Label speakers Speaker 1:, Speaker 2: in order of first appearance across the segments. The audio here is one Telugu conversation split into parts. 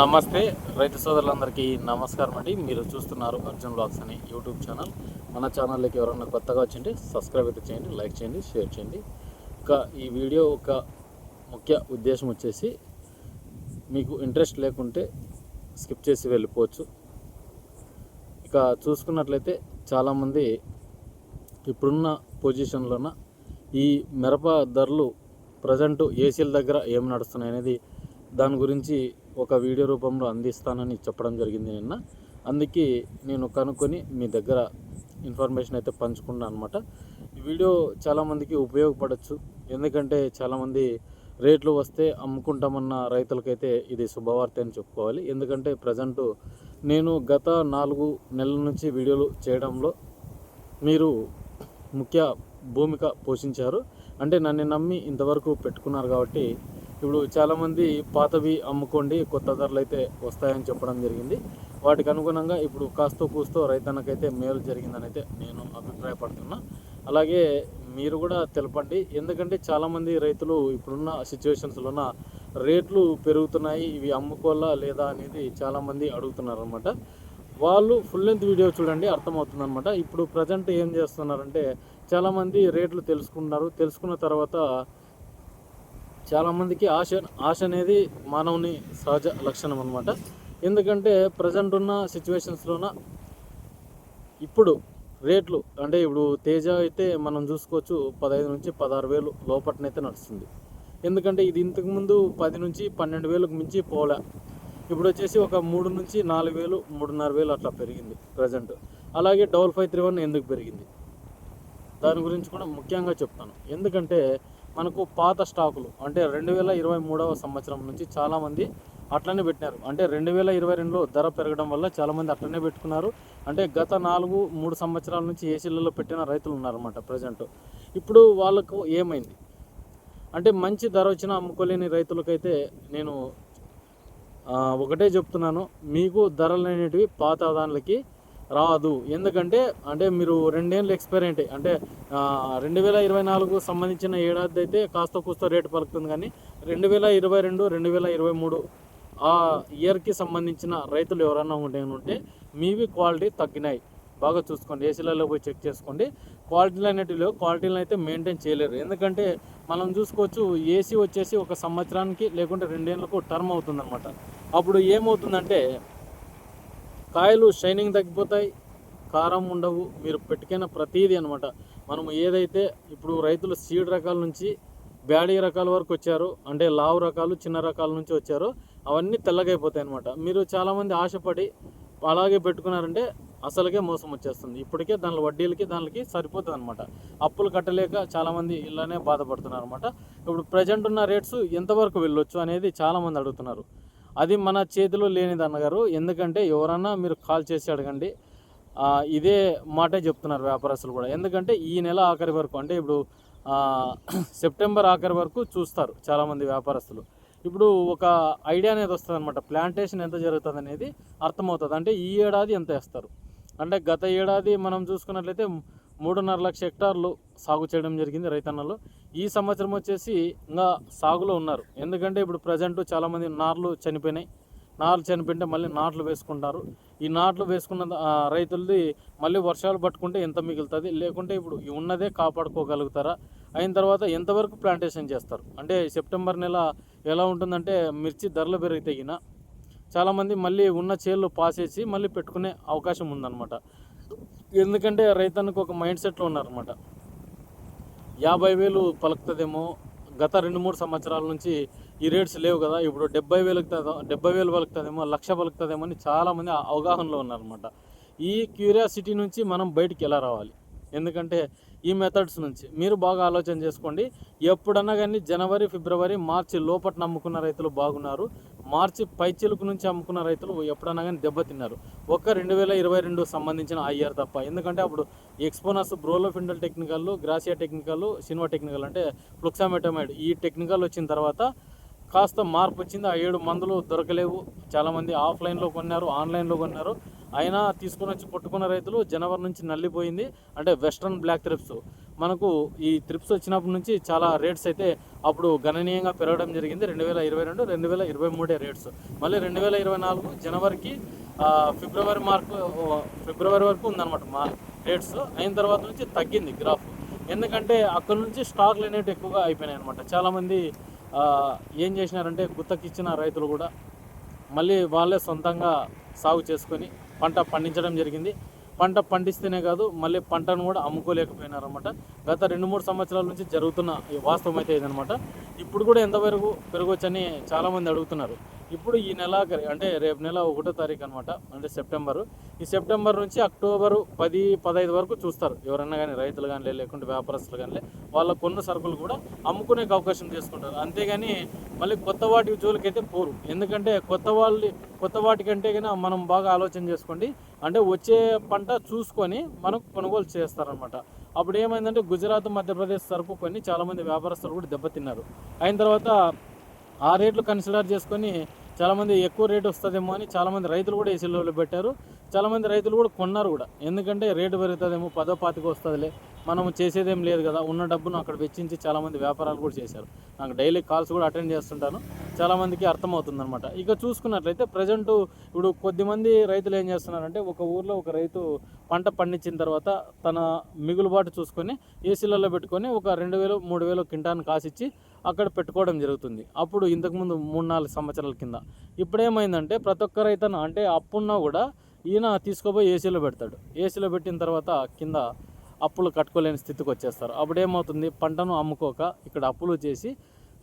Speaker 1: నమస్తే. రైతు సోదరులందరికీ నమస్కారం అండి. మీరు చూస్తున్నారు అర్జున్ బ్లాగ్స్ అని యూట్యూబ్ ఛానల్. మన ఛానల్లోకి ఎవరన్నా కొత్తగా వచ్చింటే సబ్స్క్రైబ్ అయితే చేయండి లైక్ చేయండి షేర్ చేయండి. ఇక ఈ వీడియో ఒక ముఖ్య ఉద్దేశం వచ్చేసి మీకు ఇంట్రెస్ట్ లేకుంటే స్కిప్ చేసి వెళ్ళిపోవచ్చు. ఇక చూసుకున్నట్లయితే చాలామంది ఇప్పుడున్న పొజిషన్లోన ఈ మిరప ధరలు ప్రజెంట్ ఏసీల దగ్గర ఏం నడుస్తున్నాయి అనేది దాని గురించి ఒక వీడియో రూపంలో అందిస్తానని చెప్పడం జరిగింది నిన్న. అందుకే నేను కనుక్కొని మీ దగ్గర ఇన్ఫర్మేషన్ అయితే పంచుకున్నాను అనమాట ఈ వీడియో చాలామందికి ఉపయోగపడవచ్చు ఎందుకంటే చాలామంది రేట్లు వస్తే అమ్ముకుంటామన్న రైతులకైతే ఇది శుభవార్త అని చెప్పుకోవాలి. ఎందుకంటే ప్రజెంట్ నేను గత నాలుగు నెలల నుంచి వీడియోలు చేయడంలో మీరు ముఖ్య భూమిక పోషించారు. అంటే నన్ను నమ్మి ఇంతవరకు పెట్టుకున్నారు కాబట్టి ఇప్పుడు చాలామంది పాతవి అమ్ముకోండి కొత్త ధరలు అయితే వస్తాయని చెప్పడం జరిగింది. వాటికి అనుగుణంగా ఇప్పుడు కాస్తో కూస్తో రైతన్నకైతే మేలు జరిగిందని అయితే నేను అభిప్రాయపడుతున్నా. అలాగే మీరు కూడా తెలపండి. ఎందుకంటే చాలామంది రైతులు ఇప్పుడున్న సిచ్యువేషన్స్లోన రేట్లు పెరుగుతున్నాయి ఇవి అమ్ముకోవాలా లేదా అనేది చాలామంది అడుగుతున్నారు అనమాట వాళ్ళు ఫుల్ లెంత్ వీడియో చూడండి అర్థమవుతుందనమాట ఇప్పుడు ప్రజెంట్ ఏం చేస్తున్నారంటే చాలామంది రేట్లు తెలుసుకున్నారు. తెలుసుకున్న తర్వాత చాలామందికి ఆశ ఆశ అనేది మానవుని సహజ లక్షణం అనమాట ఎందుకంటే ప్రజెంట్ ఉన్న సిచ్యువేషన్స్లోన ఇప్పుడు రేట్లు అంటే ఇప్పుడు తేజ అయితే మనం చూసుకోవచ్చు పదహైదు నుంచి పదహారు వేలు లోపటనైతే నడుస్తుంది. ఎందుకంటే ఇది ఇంతకుముందు పది నుంచి పన్నెండు వేలకు మించి పోలే. ఇప్పుడు వచ్చేసి ఒక మూడు నుంచి నాలుగు వేలు మూడున్నర వేలు అట్లా పెరిగింది ప్రజెంట్ అలాగే డబల్ ఫైవ్ త్రీ వన్ ఎందుకు పెరిగింది? దాని గురించి కూడా ముఖ్యంగా చెప్తాను. ఎందుకంటే మనకు పాత స్టాకులు అంటే రెండు వేల ఇరవై మూడవ సంవత్సరం నుంచి చాలామంది అట్లనే పెట్టినారు. అంటే రెండు వేల ఇరవై రెండులో ధర పెరగడం వల్ల చాలామంది అట్లనే పెట్టుకున్నారు. అంటే గత నాలుగు మూడు సంవత్సరాల నుంచి ఏసీలలో పెట్టిన రైతులు ఉన్నారన్నమాట ప్రజెంట్. ఇప్పుడు వాళ్ళకు ఏమైంది? అంటే మంచి ధర వచ్చిన అమ్ముకోలేని రైతులకైతే నేను ఒకటే చెప్తున్నాను. మీకు ధరలు అనేటివి పాత దానికి రాదు. ఎందుకంటే అంటే మీరు రెండేళ్ళు ఎక్స్పైర్ అంటే రెండు వేల ఇరవై నాలుగు సంబంధించిన ఏడాది అయితే కాస్త కూస్త రేటు పలుకుతుంది కానీ రెండు వేల ఇరవై రెండు రెండు వేల ఇరవై మూడు ఆ ఇయర్కి సంబంధించిన రైతులు ఎవరన్నా ఉంటే ఉంటే మీవి క్వాలిటీ తగ్గినాయి. బాగా చూసుకోండి. ఏసీలలో పోయి చెక్ చేసుకోండి. క్వాలిటీలు అనేటివి లేవు. క్వాలిటీలను అయితే మెయింటైన్ చేయలేరు. ఎందుకంటే మనం చూసుకోవచ్చు ఏసీ వచ్చేసి ఒక సంవత్సరానికి లేకుంటే రెండేళ్ళకు టర్మ్ అవుతుందన్నమాట. అప్పుడు ఏమవుతుందంటే కాయలు షైనింగ్ తగ్గిపోతాయి కారం ఉండవు మీరు పెట్టుకున్న ప్రతీది అనమాట మనం ఏదైతే ఇప్పుడు రైతులు సీడ్ రకాల నుంచి బ్యాడీ రకాల వరకు వచ్చారు అంటే లావు రకాలు చిన్న రకాల నుంచి వచ్చారో అవన్నీ తెల్లగైపోతాయి అనమాట మీరు చాలామంది ఆశపడి అలాగే పెట్టుకున్నారంటే అసలుకే మోసం వచ్చేస్తుంది. ఇప్పటికే దాని వడ్డీలకి దానికి సరిపోతుంది అనమాట అప్పులు కట్టలేక చాలామంది ఇలానే బాధపడుతున్నారు అనమాట ఇప్పుడు ప్రజెంట్ ఉన్న రేట్స్ ఎంతవరకు వెళ్ళొచ్చు అనేది చాలామంది అడుగుతున్నారు. అది మన చేతిలో లేనిది అన్నగారు. ఎందుకంటే ఎవరన్నా మీరు కాల్ చేసి అడగండి. ఇదే మాటే చెప్తున్నారు వ్యాపారస్తులు కూడా. ఎందుకంటే ఈ నెల ఆఖరి వరకు అంటే ఇప్పుడు సెప్టెంబర్ ఆఖరి వరకు చూస్తారు చాలామంది వ్యాపారస్తులు. ఇప్పుడు ఒక ఐడియా అనేది వస్తుంది అనమాట ప్లాంటేషన్ ఎంత జరుగుతుంది అనేది అర్థమవుతుంది. అంటే ఈ ఏడాది ఎంత వేస్తారు? అంటే గత ఏడాది మనం చూసుకున్నట్లయితే మూడున్నర లక్ష హెక్టార్లు సాగు చేయడం జరిగింది రైతన్నలు. ఈ సంవత్సరం వచ్చేసి ఇంకా సాగులో ఉన్నారు. ఎందుకంటే ఇప్పుడు ప్రజెంట్ చాలామంది నార్లు చనిపోయినాయి. నార్లు చనిపోయింటే మళ్ళీ నాట్లు వేసుకుంటారు. ఈ నాట్లు వేసుకున్న రైతులది మళ్ళీ వర్షాలు పట్టుకుంటే ఎంత మిగులుతుంది? లేకుంటే ఇప్పుడు ఉన్నదే కాపాడుకోగలుగుతారా? అయిన తర్వాత ఎంతవరకు ప్లాంటేషన్ చేస్తారు? అంటే సెప్టెంబర్ నెల ఎలా ఉంటుందంటే మిర్చి ధరలు పెరిగితేగిన చాలామంది మళ్ళీ ఉన్న చేళ్ళు పాసేసి మళ్ళీ పెట్టుకునే అవకాశం ఉందన్నమాట. ఎందుకంటే రైతన్నకు ఒక మైండ్ సెట్లో ఉన్నారన్నమాట. యాభై వేలు పలుకుతుందేమో గత రెండు మూడు సంవత్సరాల నుంచి ఈ రేట్స్ లేవు కదా ఇప్పుడు డెబ్బై వేలకు డెబ్బై వేలు పలుకుతుందేమో లక్ష పలుకుతుందేమో అని చాలామంది అవగాహనలో ఉన్నారనమాట ఈ క్యూరియాసిటీ నుంచి మనం బయటికి ఎలా రావాలి? ఎందుకంటే ఈ మెథడ్స్ నుంచి మీరు బాగా ఆలోచన చేసుకోండి. ఎప్పుడన్నా కానీ జనవరి ఫిబ్రవరి మార్చి లోపట నమ్ముకున్న రైతులు బాగున్నారు. మార్చి పైచిలుకు నుంచి అమ్ముకున్న రైతులు ఎప్పుడన్నా కానీ దెబ్బతిన్నారు ఒక్క రెండు వేల ఇరవై రెండు సంబంధించిన ఐఆర్ తప్ప. ఎందుకంటే అప్పుడు ఎక్స్పోనస్ బ్రోలోఫిండల్ టెక్నికల్ గ్రాసియా టెక్నికల్ సినిమా టెక్నికల్ అంటే ఫ్లుక్సామెటమైడ్. ఈ టెక్నికల్ వచ్చిన తర్వాత కాస్త మార్పు వచ్చింది. ఆ ఏడు మందులు దొరకలేవు. చాలామంది ఆఫ్లైన్లో కొన్నారు ఆన్లైన్లో కొన్నారు. అయినా తీసుకుని వచ్చి పట్టుకున్న రైతులు జనవరి నుంచి నల్లిపోయింది. అంటే వెస్ట్రన్ బ్లాక్ త్రిప్స్ మనకు ఈ త్రిప్స్ వచ్చినప్పటి నుంచి చాలా రేట్స్ అయితే అప్పుడు గణనీయంగా పెరగడం జరిగింది. రెండు వేల ఇరవై రెండు రెండు వేల ఇరవై మూడే రేట్స్. మళ్ళీ రెండు వేల ఇరవై నాలుగు జనవరికి ఫిబ్రవరి మార్కు ఫిబ్రవరి వరకు ఉందన్నమాట మా రేట్స్. అయిన తర్వాత నుంచి తగ్గింది గ్రాఫ్. ఎందుకంటే అక్కడ నుంచి స్టాక్లు అనేవి ఎక్కువగా అయిపోయినాయి అనమాట చాలామంది ఏం చేసినారంటే గుత్తకిచ్చిన రైతులు కూడా మళ్ళీ వాళ్ళే సొంతంగా సాగు చేసుకొని పంట పండించడం జరిగింది. పంట పండిస్తేనే కాదు మళ్ళీ పంటను కూడా అమ్ముకోలేకపోయినారన్నమాట. గత రెండు మూడు సంవత్సరాల నుంచి జరుగుతున్న వాస్తవం అయితే ఇదనమాట ఇప్పుడు కూడా ఎంతవరకు పెరగవచ్చని చాలామంది అడుగుతున్నారు. ఇప్పుడు ఈ నెలాఖరి అంటే రేపు నెల ఒకటో తారీఖు అనమాట అంటే సెప్టెంబరు. ఈ సెప్టెంబర్ నుంచి అక్టోబరు పది పదహైదు వరకు చూస్తారు. ఎవరన్నా కానీ రైతులు కానీ లేకుంటే వ్యాపారస్తులు కానీ వాళ్ళ కొన్న సరుకులు కూడా అమ్ముకునే అవకాశం చేసుకుంటారు అంతేగాని మళ్ళీ కొత్త వాటి జోలికైతే పోరు. ఎందుకంటే కొత్త వాళ్ళు కొత్త వాటికంటే కన్నా మనం బాగా ఆలోచన చేసుకోండి. అంటే వచ్చే పంట చూసుకొని మనం కొనుగోలు చేస్తారనమాట అప్పుడు ఏమైందంటే గుజరాత్ మధ్యప్రదేశ్ సరుకు కొన్ని చాలామంది వ్యాపారస్తులు కూడా దెబ్బతిన్నారు. అయిన తర్వాత ఆ రేట్లు కన్సిడర్ చేసుకొని చాలామంది ఎక్కువ రేటు వస్తుందేమో అని చాలామంది రైతులు కూడా ఏసీలో పెట్టారు. చాలామంది రైతులు కూడా కొన్నారు కూడా. ఎందుకంటే రేటు పెరుగుతుందేమో పదో పాతికి వస్తుందిలే. మనం చేసేదేం లేదు కదా. ఉన్న డబ్బును అక్కడ వెచ్చించి చాలామంది వ్యాపారాలు కూడా చేశారు. నాకు డైలీ కాల్స్ కూడా అటెండ్ చేస్తుంటాను. చాలామందికి అర్థమవుతుంది అనమాట ఇక చూసుకున్నట్లయితే ప్రజెంట్ ఇప్పుడు కొద్దిమంది రైతులు ఏం చేస్తున్నారంటే ఒక ఊర్లో ఒక రైతు పంట పండించిన తర్వాత తన మిగులుబాటు చూసుకొని ఏసీలలో పెట్టుకొని ఒక రెండు వేలు మూడు వేలు కింటాన్ని కాసిచ్చి అక్కడ పెట్టుకోవడం జరుగుతుంది. అప్పుడు ఇంతకుముందు మూడు నాలుగు సంవత్సరాల కింద. ఇప్పుడేమైందంటే ప్రతి ఒక్క రైతన అంటే అప్పున్నా కూడా ఈయన తీసుకోబోయి ఏసీలో పెడతాడు. ఏసీలో పెట్టిన తర్వాత కింద అప్పులు కట్టుకోలేని స్థితికి వచ్చేస్తారు. అప్పుడు ఏమవుతుంది? పంటను అమ్ముకోక ఇక్కడ అప్పులు చేసి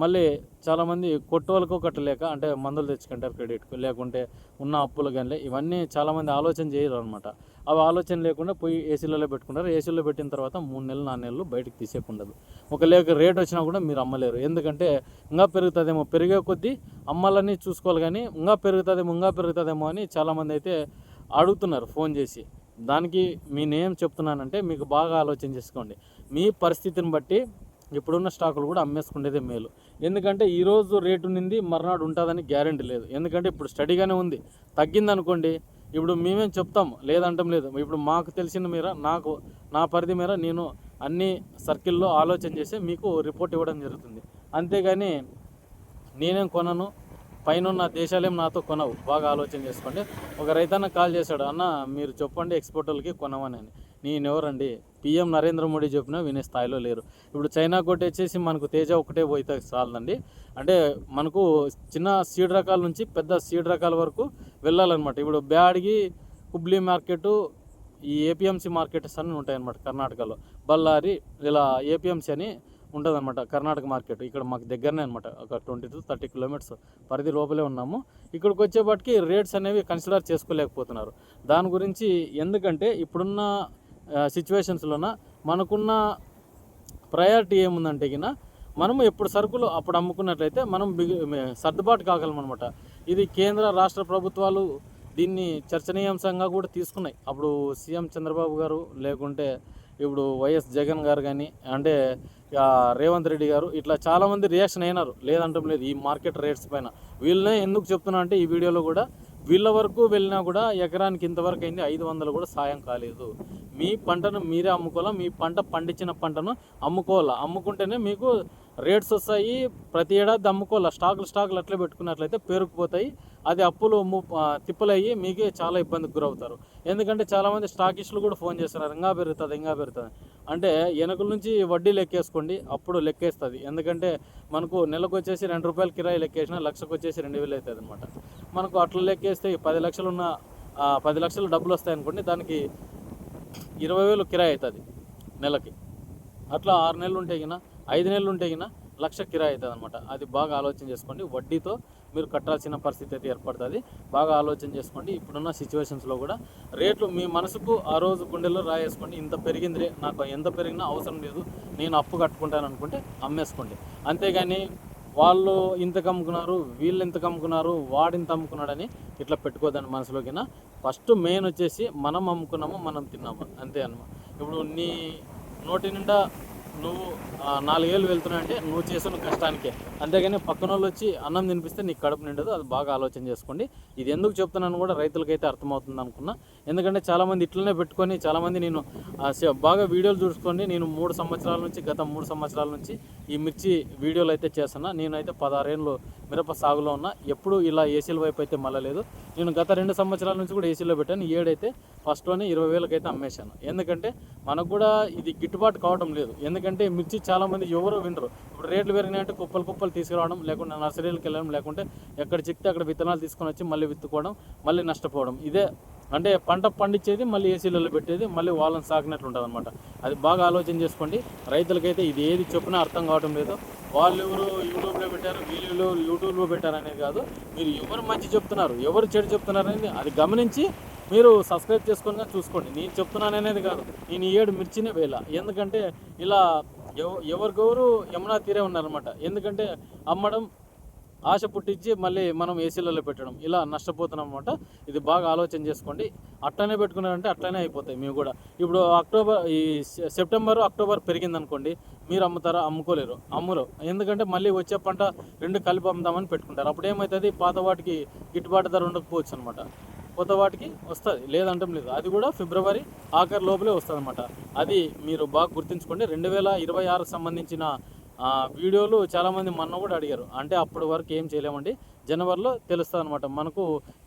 Speaker 1: మళ్ళీ చాలామంది కొట్టోళ్ళకు కట్టలేక అంటే మందులు తెచ్చుకుంటారు క్రెడిట్కు లేకుంటే ఉన్న అప్పులు కానీ ఇవన్నీ చాలామంది ఆలోచన చేయరు అనమాట అవి ఆలోచన లేకుండా పోయి ఏసీలలో పెట్టుకుంటారు. ఏసీలో పెట్టిన తర్వాత మూడు నెలలు నాలుగు నెలలు బయటకు తీసేకుండదు. ఒక లేక రేట్ వచ్చినా కూడా మీరు అమ్మలేరు. ఎందుకంటే ఇంకా పెరుగుతుందేమో. పెరిగే కొద్దీ అమ్మాలని చూసుకోవాలి కానీ ఇంకా పెరుగుతుందేమో ఇంకా పెరుగుతుందేమో అని చాలామంది అయితే అడుగుతున్నారు ఫోన్ చేసి. దానికి మీ నేమ్ చెప్తున్నానంటే మీకు బాగా ఆలోచన చేసుకోండి. మీ పరిస్థితిని బట్టి ఇప్పుడున్న స్టాకులు కూడా అమ్మేసుకునేదే మేలు. ఎందుకంటే ఈరోజు రేటు నింది మర్నాడు ఉంటుందని గ్యారెంటీ లేదు. ఎందుకంటే ఇప్పుడు స్టడీగానే ఉంది. తగ్గింది అనుకోండి ఇప్పుడు మేమేం చెప్తాం? లేదంటం లేదు. ఇప్పుడు మాకు తెలిసిన మేర నాకు నా పరిధి మేర నేను అన్ని సర్కిల్లో ఆలోచన చేసి మీకు రిపోర్ట్ ఇవ్వడం జరుగుతుంది. అంతేగాని నేనేం కొనను పైన దేశాలేం నాతో కొనవు. బాగా ఆలోచన చేసుకోండి. ఒక రైతన్న కాల్ చేశాడు అన్న మీరు చెప్పండి ఎక్స్పోర్టర్లకి కొనమని అని. నేను ఎవరండి పిఎం నరేంద్ర మోడీ చెప్పినా వినే స్థాయిలో లేరు. ఇప్పుడు చైనా కొట్టి వచ్చేసి మనకు తేజ ఒకటే పోయితే చాలదండి అంటే మనకు చిన్న సీడ్ రకాల నుంచి పెద్ద సీడ్ రకాల వరకు వెళ్ళాలన్నమాట. ఇప్పుడు బ్యాడ్కి హుబ్లీ మార్కెట్ ఈ ఏపీఎంసీ మార్కెట్స్ అన్నీ ఉంటాయన్నమాట కర్ణాటకలో. బళ్ళారి ఇలా ఏపీఎంసీ అని ఉంటుందన్నమాట. కర్ణాటక మార్కెట్ ఇక్కడ మాకు దగ్గరనే అనమాట ఒక ట్వంటీ టు థర్టీ కిలోమీటర్స్ పరిధి లోపలే ఉన్నాము. ఇక్కడికి వచ్చేపాటికి రేట్స్ అనేవి కన్సిడర్ చేసుకోలేకపోతున్నారు. దాని గురించి ఎందుకంటే ఇప్పుడున్న సిచ్యువేషన్స్లోన మనకున్న ప్రయారిటీ ఏముందంటే గిన మనము ఎప్పుడు సరుకులు అప్పుడు అమ్ముకున్నట్లయితే మనం బిగి సర్దుబాటు కాగలమన్నమాట. ఇది కేంద్ర రాష్ట్ర ప్రభుత్వాలు దీన్ని చర్చనీయాంశంగా కూడా తీసుకున్నాయి. అప్పుడు సీఎం చంద్రబాబు గారు లేకుంటే ఇప్పుడు వైఎస్ జగన్ గారు కానీ అంటే ఇక రేవంత్ రెడ్డి గారు ఇట్లా చాలామంది రియాక్షన్ అయినారు. లేదంటం లేదు ఈ మార్కెట్ రేట్స్ పైన. వీళ్ళనే ఎందుకు చెప్తున్నా అంటే ఈ వీడియోలో కూడా వీళ్ళ వరకు వెళ్ళినా కూడా ఎకరానికి ఇంతవరకు అయింది ఐదు వందలు కూడా సాయం కాలేదు. మీ పంటను మీరే అమ్ముకోవాలా? మీ పంట పండించిన పంటను అమ్ముకోవాలా? అమ్ముకుంటేనే మీకు రేట్స్ వస్తాయి ప్రతి ఏడాది అమ్ముకోవాలా? స్టాకులు స్టాకులు అట్లే పెట్టుకున్నట్లయితే పేరుకుపోతాయి. అది అప్పులు తిప్పలయ్యి మీకే చాలా ఇబ్బందికి గురవుతారు. ఎందుకంటే చాలామంది స్టాకిస్టులు కూడా ఫోన్ చేస్తున్నారు ఇంకా పెరుగుతుంది ఇంకా పెరుగుతుంది. అంటే వెనకల నుంచి వడ్డీ లెక్కేసుకోండి అప్పుడు లెక్కేస్తుంది. ఎందుకంటే మనకు నెలకు వచ్చేసి రెండు రూపాయలు కిరాయి లెక్కేసిన లక్షకు వచ్చేసి రెండు వేలు అవుతుంది అనమాట మనకు అట్లా లెక్కేస్తే పది లక్షలు ఉన్న పది లక్షలు డబ్బులు వస్తాయి అనుకోండి దానికి ఇరవై వేలు కిరాయి అవుతుంది నెలకి. అట్లా ఆరు నెలలు ఉంటే గిన ఐదు నెలలు ఉంటే గిన లక్ష కిరాయి అవుతుంది అనమాట అది బాగా ఆలోచన చేసుకోండి. వడ్డీతో మీరు కట్టాల్సిన పరిస్థితి అయితే ఏర్పడుతుంది. బాగా ఆలోచన చేసుకోండి. ఇప్పుడున్న సిచ్యువేషన్స్లో కూడా రేట్లు మీ మనసుకు ఆ రోజు గుండెల్లో రాయేసుకోండి. ఇంత పెరిగింది నాకు ఎంత పెరిగినా అవసరం లేదు. నేను అప్పు కట్టుకుంటాను అనుకుంటే అమ్మేసుకోండి. అంతేగాని వాళ్ళు ఇంతకు అమ్ముకున్నారు వీళ్ళు ఇంత కమ్ముకున్నారు వాడు ఇంత అమ్ముకున్నాడని ఇట్లా పెట్టుకోదండి మనసులోకినా. ఫస్ట్ మెయిన్ వచ్చేసి మనం అమ్ముకున్నాము మనం తిన్నాము. అంతే అనమాట ఇప్పుడు నీ నోటి నిండా నువ్వు నాలుగేళ్ళు వెళ్తున్నావు అంటే నువ్వు చేసిన కష్టానికే. అంతేగాని పక్కన వాళ్ళు వచ్చి అన్నం తినిపిస్తే నీకు కడుపు నిండదు అది బాగా ఆలోచన చేసుకోండి. ఇది ఎందుకు చెప్తున్నాను కూడా రైతులకైతే అర్థమవుతుంది అనుకున్నా. ఎందుకంటే చాలామంది ఇట్లనే పెట్టుకొని చాలామంది నేను బాగా వీడియోలు చూసుకోండి. నేను మూడు సంవత్సరాల నుంచి గత మూడు సంవత్సరాల నుంచి ఈ మిర్చి వీడియోలు అయితే చేస్తున్నా. నేనైతే పదహారేళ్ళు మిరప సాగులో ఉన్నా. ఎప్పుడు ఇలా ఏసీల వైపు అయితే మళ్ళలేదు. నేను గత రెండు సంవత్సరాల నుంచి కూడా ఏసీలో పెట్టాను. ఈ ఏడైతే ఫస్ట్లోనే ఇరవై వేలకైతే అమ్మేశాను. ఎందుకంటే మనకు కూడా ఇది గిట్టుబాటు కావడం లేదు. ఎందుకంటే మిర్చి చాలామంది ఎవరు వినరు. ఇప్పుడు రేట్లు పెరిగినాయంటే కుప్పలు కుప్పలు తీసుకురావడం లేకుంటే నర్సరీలకు వెళ్ళడం లేకుంటే ఎక్కడ చిక్తే అక్కడ విత్తనాలు తీసుకొని వచ్చి మళ్ళీ విత్తుకోవడం మళ్ళీ నష్టపోవడం. ఇదే అంటే పంట పండించేది మళ్ళీ ఏసీలలో పెట్టేది మళ్ళీ వాళ్ళని సాగినట్లు ఉంటుంది అనమాట అది బాగా ఆలోచన చేసుకోండి. రైతులకైతే ఇది ఏది చెప్పినా అర్థం కావడం లేదు. వాళ్ళు ఎవరు యూట్యూబ్లో పెట్టారు వీళ్ళు యూట్యూబ్లో పెట్టారు అనేది కాదు. మీరు ఎవరు మంచి చెప్తున్నారు ఎవరు చెడు చెప్తున్నారు అనేది అది గమనించి మీరు సబ్స్క్రైబ్ చేసుకొని చూసుకోండి. నేను చెప్తున్నాను అనేది కాదు. నేను ఈ ఏడు మిర్చినే వేల ఎందుకంటే ఇలా ఎవరికెవరు యమునా తీరే ఉన్నారనమాట ఎందుకంటే అమ్మడం ఆశ పుట్టించి మళ్ళీ మనం ఏసీలలో పెట్టడం ఇలా నష్టపోతున్నాం అనమాట ఇది బాగా ఆలోచన చేసుకోండి. అట్లనే పెట్టుకున్నారంటే అట్లనే అయిపోతాయి మేము కూడా. ఇప్పుడు అక్టోబర్ ఈ సె- సెప్టెంబర్ అక్టోబర్ పెరిగింది అనుకోండి మీరు అమ్ముతారా? అమ్ముకోలేరు. అమ్మురు. ఎందుకంటే మళ్ళీ వచ్చే పంట రెండు కలిపి అమ్ముదామని పెట్టుకుంటారు. అప్పుడు ఏమవుతుంది పాత వాటికి గిట్టుబాటు ధర ఉండకపోవచ్చు అనమాట కొత్త వాటికి వస్తుంది. లేదంటం లేదు. అది కూడా ఫిబ్రవరి ఆఖరి లోపలే వస్తుంది అనమాట అది మీరు బాగా గుర్తుంచుకోండి. రెండు వేల ఇరవై ఆరుకు సంబంధించిన వీడియోలు చాలామంది మొన్న కూడా అడిగారు. అంటే అప్పటి వరకు ఏం చేయలేమండి. జనవరిలో తెలుస్తుంది అనమాట మనకు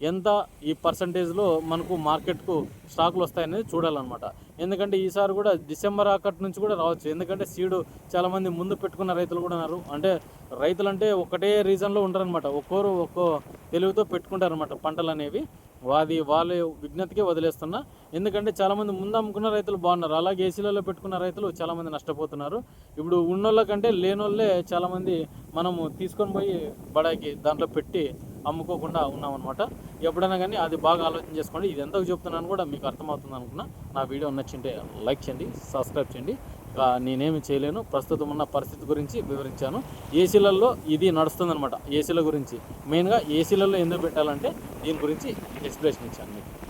Speaker 1: ఎంత ఈ పర్సంటేజ్లో మనకు మార్కెట్కు స్టాకులు వస్తాయనేది చూడాలన్నమాట. ఎందుకంటే ఈసారి కూడా డిసెంబర్ ఆకట్ నుంచి కూడా రావచ్చు. ఎందుకంటే సీడు చాలామంది ముందు పెట్టుకున్న రైతులు కూడా ఉన్నారు. అంటే రైతులు అంటే ఒకటే రీజన్లో ఉంటారనమాట ఒక్కోరు ఒక్కో తెలివితో పెట్టుకుంటారనమాట పంటలు అనేవి వాది వాళ్ళ విజ్ఞతకే వదిలేస్తున్నా. ఎందుకంటే చాలామంది ముందు అమ్ముకున్న రైతులు బాగున్నారు. అలాగే ఏసీలలో పెట్టుకున్న రైతులు చాలామంది నష్టపోతున్నారు. ఇప్పుడు ఉన్నోళ్ళ కంటే లేనోళ్ళే చాలామంది మనము తీసుకొని పోయి బడాకి దాంట్లో పెట్టి అమ్ముకోకుండా ఉన్నామన్నమాట. ఎప్పుడైనా కానీ అది బాగా ఆలోచన చేసుకోండి. ఇది ఎంతకు చెప్తున్నాను కూడా మీకు అర్థమవుతుంది అనుకున్నా నా వీడియో నచ్చింటే లైక్ చేయండి సబ్స్క్రైబ్ చేయండి. నేనేమి చేయలేను. ప్రస్తుతం ఉన్న పరిస్థితి గురించి వివరించాను. ఏసీలలో ఇది నడుస్తుందన్నమాట. ఏసీల గురించి. మెయిన్గా ఏసీలలో ఎందుకు పెట్టాలంటే దీని గురించి ఎక్స్ప్లెనేషన్ ఇచ్చాను మీకు.